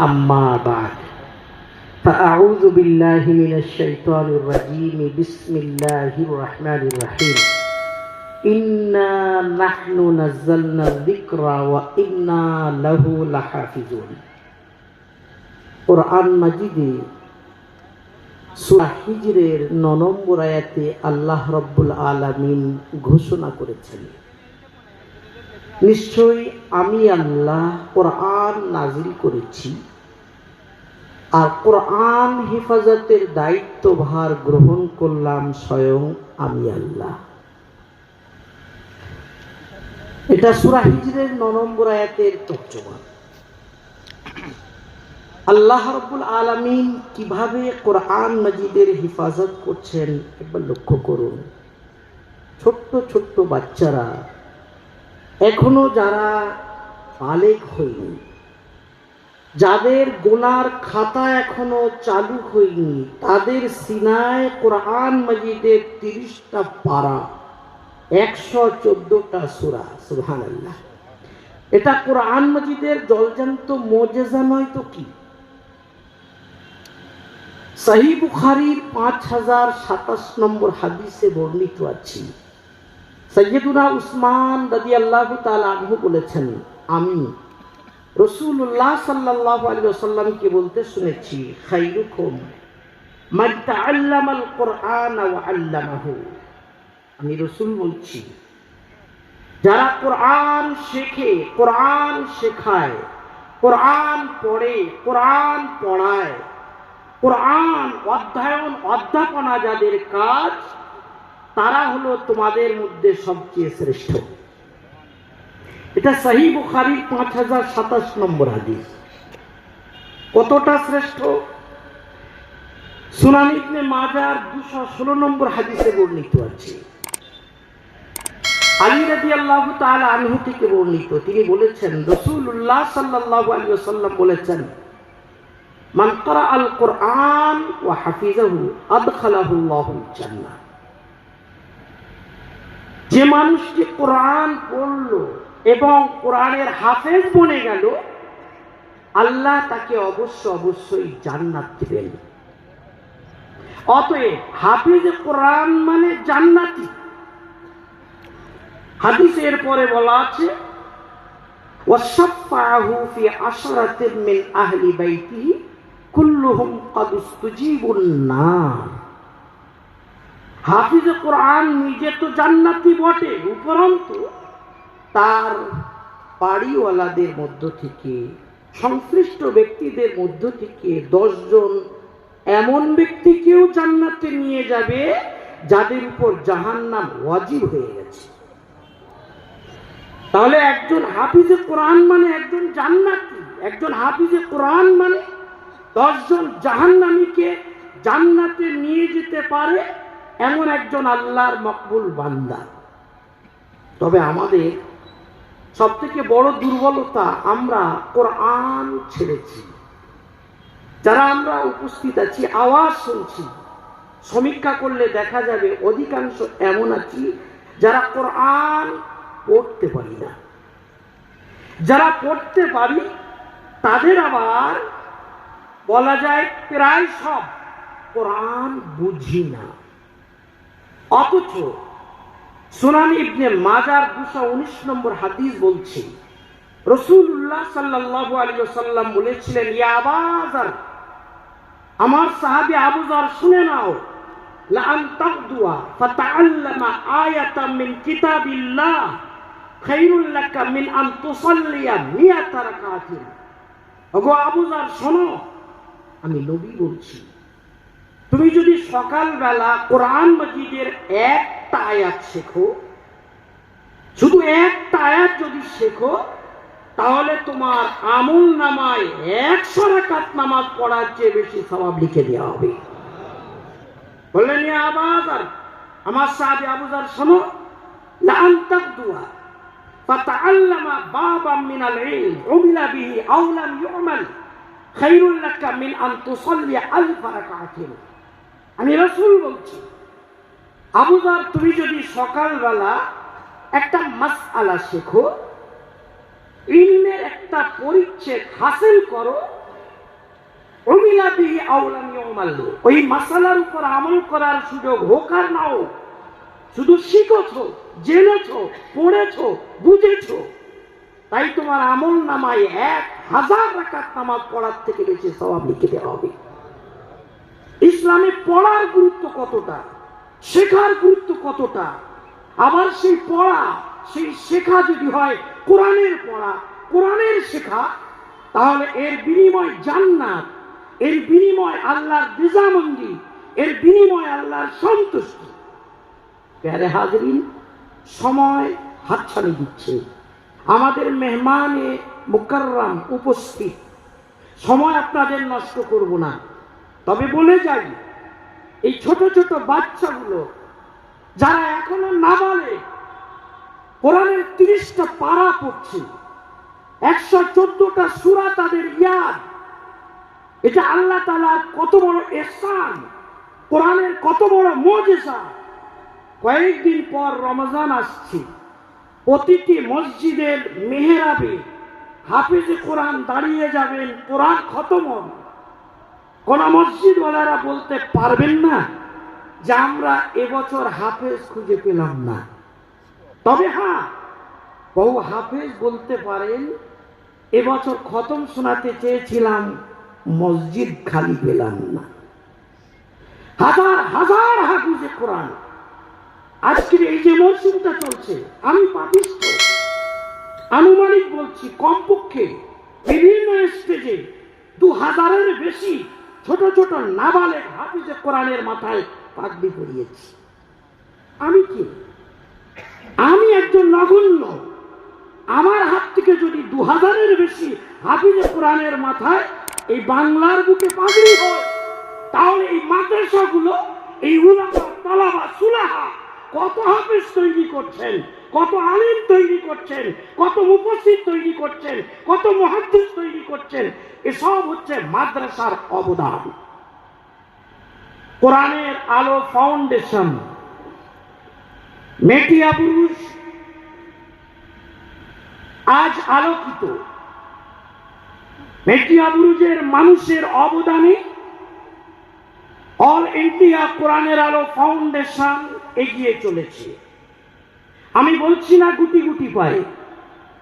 أما بعد فأعوذ بالله من الشيطان الرجيم بسم الله الرحمن الرحيم إنا نحن نزلنا الذكر وإنا له لحافظون কোরআন মাজিদে সূরা হিজরের ন নম্বর আয়াতে আল্লাহ রব্বুল আলামিন ঘোষণা করেছেন নিশ্চয়ই আমি আল্লাহ কোরআন নাজিল করেছি। আর কোরআন হেফাজতের দায়িত্বভার গ্রহণ করলাম স্বয়ং আমি আল্লাহ। এটা সুরা হিজরের ন নম্বর আয়াতের তর্জমা। আল্লাহ রব্বুল আলামিন কীভাবে কোরআন মজিদের হেফাজত করছেন একবার লক্ষ্য করুন। ছোট্ট ছোট্ট বাচ্চারা এখনও যারা বালেক হয়নি, যাদের গোনার খাতা এখনও চালু হয়নি, তাদের সিনায় কোরআন মজিদের তিরিশটা পারা, একশো চোদ্দটা সুরা সুহান এটা কোরআন মজিদের জলজান্ত মোজেজা নয় তো কি? সহি বুখারির পাঁচ হাজার সাতাশ নম্বর হাদিসে বর্ণিত আছে সৈয়দুনা উসমান রাজি আল্লাহ আনহু বলেছেন, আমি রসুল্লাহ সাল্লাহ আলী সাল্লামকে বলতে শুনেছি আল্লামাহু। আমি রসুল বলছি, যারা কোরআন শেখে, কোরআন শেখায়, কোরআন পড়ে, কোরআন পড়ায়, কোরআন অধ্যয়ন, অধ্যাপনা যাদের কাজ তারা হলো তোমাদের মধ্যে সবচেয়ে শ্রেষ্ঠ। এটা সাহি বুখারির পাঁচ হাজার সাতাশ নম্বর হাদিস। কতটা শ্রেষ্ঠ? সুনান মাজার দুশো ষোলো নম্বর হাদিসে বর্ণিত আছে। আলী রাজি আল্লাহ তাআলা আনহু থেকে বর্ণিত। তিনি বলেছেন রসুল্লাহ সাল্লাল্লাহু আলাইহি ওয়াসাল্লাম বলেছেন, মান করা আল কোরআন ওয়া হাফিজাহু আদখালাহু আল্লাহুল জান্নাহ। যে মানুষটি কোরআন পড়ল এবং কোরআনের হাফেজ বনে গেল আল্লাহ তাকে অবশ্য অবশ্যই জান্নাত দিবেন অতএব হাফিজ কোরআন মানে জান্নাতি হাদিসের পরে বলা আছে وَشَفَّعَهُ فِي عَشَرَةٍ مِّنْ أَهْلِ بَيْتِهِ كُلُّهُمْ قَدْ اسْتُجِيبُوا النَّارَ হাফিজ কোরআন নিজে তো জান্নাতি বটে, উপরন্তু তার বাড়িওয়ালাদের মধ্য থেকে, সংশ্লিষ্ট ব্যক্তিদের মধ্য থেকে দশজন এমন ব্যক্তিকেও জান্নাতে নিয়ে যাবে যাদের উপর জাহান্নাম ওয়াজিব হয়ে গেছে। তাহলে একজন হাফিজে কোরআন মানে একজন জান্নাতি, একজন হাফিজে কোরআন মানে দশজন জাহান্নামীকে জান্নাতে নিয়ে যেতে পারে এমন একজন আল্লাহর মকবুল বান্দা। তবে আমাদের সব থেকে বড় দুর্বলতা আমরা কোরআন ছেড়েছি। যারা আমরা উপস্থিত আছি, আওয়াজ শুনছি, সমীক্ষা করলে দেখা যাবে অধিকাংশ এমন আছি যারা কোরআন পড়তে পারি না। যারা পড়তে পারি, তাদের আবার বলা যায় প্রায় সব কোরআন বুঝি না। অথচ সুনানি ইবনে মাজার দুশো উনিশ নম্বর হাদিস বলছে রসুল্লাহ সাল্লাল্লাহু আলাইহি সাল্লাম বলেছিলেন, ইয়া আবাজার আমার সাহাবী আবুজার শুনে নাও, লাআন তাগদুয়া, ফাতাআল্লামা আয়াতাম মিন কিতাবিল্লাহ খায়রুল লাকা মিন আন তুসাল্লিয়া মিয়াতা রাকাতিন। ওগো আবুজার শোনো, আমি নবী বলছি তুমি যদি সকালবেলা কোরআন মজিদের একটা আয়াত শেখো, শুধু একটা আয়াত যদি শেখো, তাহলে তোমার আমল নামায় একশো রাকাত নামাজ পড়ার চেয়ে বেশি স্বভাব লিখে দেওয়া হবে। বললেন আবাজ আর আমার সাহাবি আবুজার শোনো লান তাকদুয়া ফাতাআল্লামা বাবাম মিনাল ইলম, উমিলা বিহি আও লাম ইউমাল খায়রুল লাকা মিন আন তুসাল্লি আলফ রাকাতিন। আমি রসুল বলছি। আবুজার তুমি যদি সকালবেলা একটা মাস আলা শেখো, ইলমের একটা পরিচ্ছেদ হাসিল করো অমিলা বিহি আওলামি ওমাল ওই মাসালার উপর আমল করার সুযোগ হোক আর না শুধু শিখেছ, জেনেছ, পড়েছ, বুঝেছ, তাই তোমার আমল নামায় এক হাজার রাকাত নামাজ পড়ার থেকে বেশি স্বভাব লিখে দেওয়া হবে। ইসলামে পড়ার গুরুত্ব কতটা? শেখার গুরুত্ব কতটা? আবার সেই পড়া, সেই শেখা যদি হয়, কোরআনের পড়া, কোরআনের শেখা, তাহলে এর বিনিময় জান্নাত, এর বিনিময় আল্লাহর দিজামন্দি এর বিনিময় আল্লাহর সন্তুষ্টি। প্যারে হাজরিন, সময় হাতছানি দিচ্ছে। আমাদের মেহমানে মুকাররাম উপস্থিত। সময় আপনাদের নষ্ট করব না। তবে বলে যাই, এই ছোট ছোট বাচ্চাগুলো যারা এখনও না বলে, কোরআনের তিরিশটা পাড়া পড়ছে, একশো চোদ্দটা সুরা তাদের ইয়াদ। এটা আল্লাহ তালা কত বড় এসান কোরআনের কত বড় মজেসা কয়েকদিন পর রমজান আসছে, প্রতিটি মসজিদের মেহেরাবে হাফিজ কোরআন দাঁড়িয়ে যাবেন, কোরআন খতম হবে। কোন মসজিদওয়ালারা বলতে পারবেন না যে আমরা এবছর হাফেজ খুঁজে পেলাম না। তবে হ্যাঁ বহু হাফেজ বলতে পারেন, এবছর খতম শোনাতে চেয়েছিলাম, মসজিদ খালি পেলাম না। হাজার হাজার হাফিজে কোরআন। আজকের এই যে মৌসুমটা চলছে, আমি পাপিষ্ঠ আনুমানিক বলছি, কমপক্ষে বিভিন্ন স্টেজে দু হাজারের বেশি ছোট ছোট নাবালেক হাফিজে কোরআনের মাথায় পাগড়ি পরিয়েছি। আমি কি? আমি একজন নগণ্য। আমার হাত থেকে যদি দু হাজারের বেশি হাফিজে কোরআনের মাথায় এই বাংলার বুকে পাগড়ি হয়, তাহলে এই মাদ্রাসাগুলো, এই উলামা তলাবা সুলাহা কত হাফিজ তৈরি করছেন? কত আলিম তৈরি করছেন, কত মুফসিদ তৈরি করছেন, কত মহাদ্দিস তৈরি করছেন, এসব হচ্ছে মাদ্রাসার অবদান। কোরআনের আলো ফাউন্ডেশন মেটিয়া পুরুষ আজ আলোকিত। মেটিয়া বুরুজের মানুষের অবদানে অল ইন্ডিয়া কোরআনের আলো ফাউন্ডেশন এগিয়ে চলেছে। আমি বলছি না গুটি গুটি পায়ে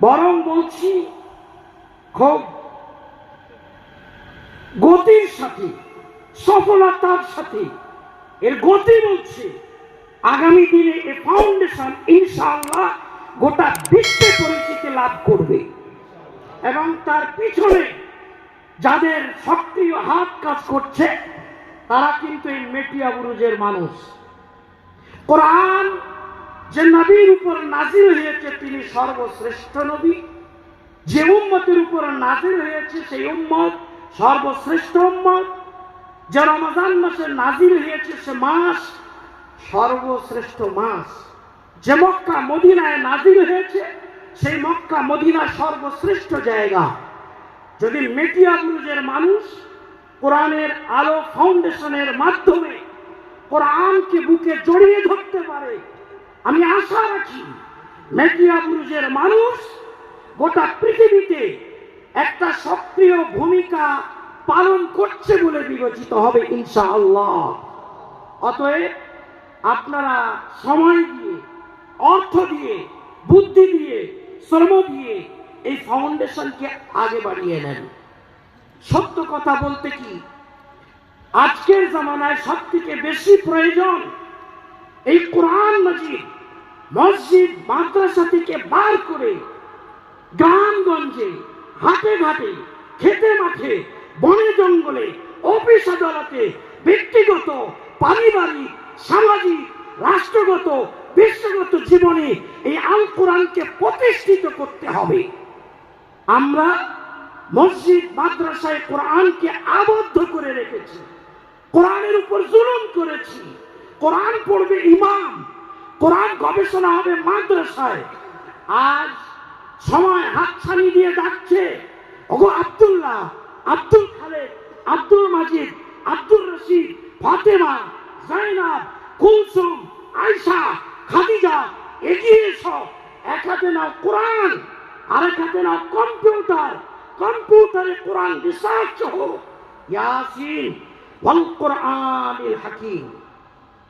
বরং বলছি খুব গতির সাথে, সফলতার সাথে এর গতি বলছে। আগামী দিনে এ ফাউন্ডেশন ইনশাআল্লাহ গোটা বিশ্বে পরিচিতি লাভ করবে। এবং তার পিছনে যাদের সক্রিয় হাত কাজ করছে, তারা কিন্তু এই মেটিয়া বুরুজের মানুষ। কোরআন যে নবীর উপর নাজির হয়েছে তিনি সর্বশ্রেষ্ঠ নবী। যে উম্মতের উপর নাজির হয়েছে সেই উম্মত সর্বশ্রেষ্ঠ উম্মত। যে রমজান মাসে নাজির হয়েছে সে মাস সর্বশ্রেষ্ঠ মাস। যে মক্কা, মদিনায় নাজির হয়েছে সেই মক্কা, মদিনা সর্বশ্রেষ্ঠ জায়গা। যদি মেটিয়া বুরুজের মানুষ কোরআনের আলো ফাউন্ডেশনের মাধ্যমে কোরআনকে বুকে জড়িয়ে ধরতে পারে আমি আশা রাখি বুরুজের মানুষ গোটা পৃথিবীতে একটা সক্রিয় ভূমিকা পালন করছে বলে বিবেচিত হবে ইনশাআল্লাহ। অতএব আপনারা সময় দিয়ে, অর্থ দিয়ে, বুদ্ধি দিয়ে, শ্রম দিয়ে এই ফাউন্ডেশনকে আগে বাড়িয়ে নেন। সত্য কথা বলতে কি? আজকের জামানায় সব থেকে বেশি প্রয়োজন এই কোরআন মজিদ মসজিদ মাদ্রাসা থেকে বার করে গ্রামগঞ্জে হাটে ঘাটে, খেতে মাঠে, বনে জঙ্গলে, অফিস আদালতে ব্যক্তিগত, পারিবারিক, সামাজিক, রাষ্ট্রগত বিশ্বগত জীবনে এই আল কোরআনকে প্রতিষ্ঠিত করতে হবে। আমরা মসজিদ, মাদ্রাসায় কোরআনকে আবদ্ধ করে রেখেছি। কোরআনের উপর জুলুম করেছি। কোরআন পড়বে ইমাম। কোরআন গবেষণা হবে মাদ্রাসায়। আজ সময় হাতছানি দিয়ে যাচ্ছে। ওগো আব্দুল্লাহ, আব্দুল খালেদ আব্দুল মাজিদ আব্দুল রশিদ, ফাতেমা, জাইনাব, কুলসুম আয়সা খাদিজা, এগিয়ে এসো। এক হাতে নাও কোরআন, আরেক হাতে নাও কম্পিউটার। কম্পিউটারে কোরআন রিসার্চ হোক। ইয়াসিন, ওয়াল কোরআনিল হাকিম।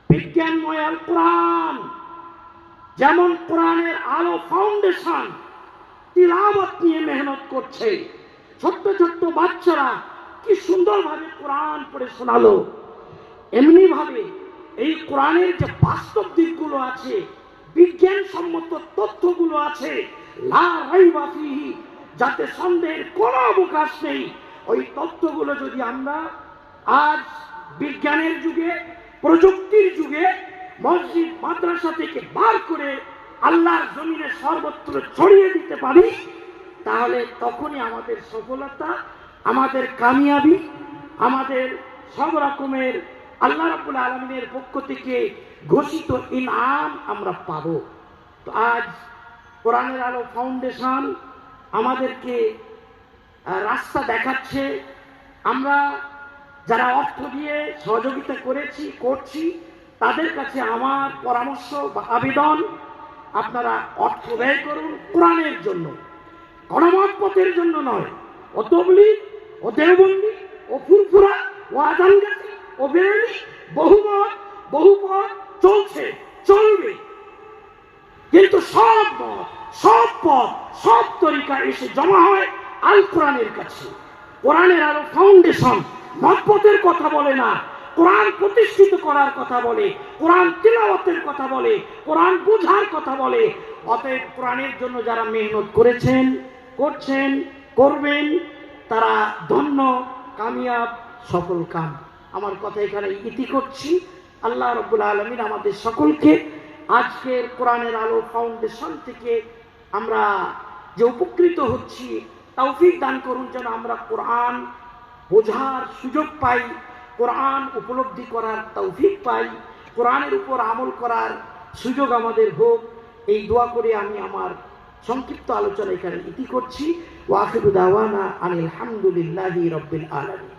বিজ্ঞানময় আল কোরআন। যেমন কোরআনের আলো ফাউন্ডেশন তিলাওয়াত নিয়ে মেহনত করছে। ছোট্ট ছোট্ট বাচ্চারা কি সুন্দরভাবে কোরআন পড়ে শোনালো। এমনি ভাবে এই কোরআনের যে বাস্তব দিকগুলো আছে, বিজ্ঞানসম্মত তথ্যগুলো আছে যাতে সন্দেহের কোনো অবকাশ নেই, ওই তথ্যগুলো যদি আমরা আজ বিজ্ঞানের যুগে, প্রযুক্তির যুগে মসজিদ মাদ্রাসা থেকে বার করে আল্লাহর জমিনে সর্বত্র ছড়িয়ে দিতে পারি, তাহলে তখনই আমাদের সফলতা, আমাদের কামিয়াবি, আমাদের সব রকমের আল্লাহ রাবুল আলমিনের পক্ষ থেকে ঘোষিত ইনাম আমরা পাব। তো আজ কোরআনের আলো ফাউন্ডেশন আমাদেরকে রাস্তা দেখাচ্ছে। আমরা যারা অর্থ দিয়ে সহযোগিতা করেছি, করছি তাদের কাছে আমার পরামর্শ বা আবেদন আপনারা অর্থ ব্যয় করুন কোরআনের জন্য। গণমত পথের জন্য নয়। ও তবলি ও দেওবন্দি, ও ফুরফুরা, ও আজানগাছি ও বেরোলি বহুমত বহুপথ চলছে, চলবে। কিন্তু সব মত, সব পথ সব তরিকা এসে জমা হয় আল কোরআনের কাছে। কোরআনের আরও ফাউন্ডেশন মতপথের কথা বলে না। কোরআন প্রতিষ্ঠিত করার কথা বলে, কোরআন তিলাওয়াতের কথা বলে, কোরআন বোঝার কথা বলে, অতএব কোরআনের জন্য যারা মেহনত করেছেন, করছেন, করবেন, তারা ধন্য, কামিয়াব, সফল কাম। আমার কথা এখানে ইতি করছি। আল্লাহ রব্বুল আলমিন আমাদের সকলকে আজকের কোরআনের আলো ফাউন্ডেশন থেকে আমরা যে উপকৃত হচ্ছি, তৌফিক দান করুন যেন আমরা কোরআন বোঝার সুযোগ পাই। কোরআন উপলব্ধি করার তৌফিক পাই, কোরআনের উপর আমল করার সুযোগ আমাদের হোক, এই দোয়া করে আমি আমার সংক্ষিপ্ত আলোচনা এখানে ইতি করছি। ওয়াকিবুদাওয়ানা আনিল হামদুলিল্লাহি রব্বিল আলামিন।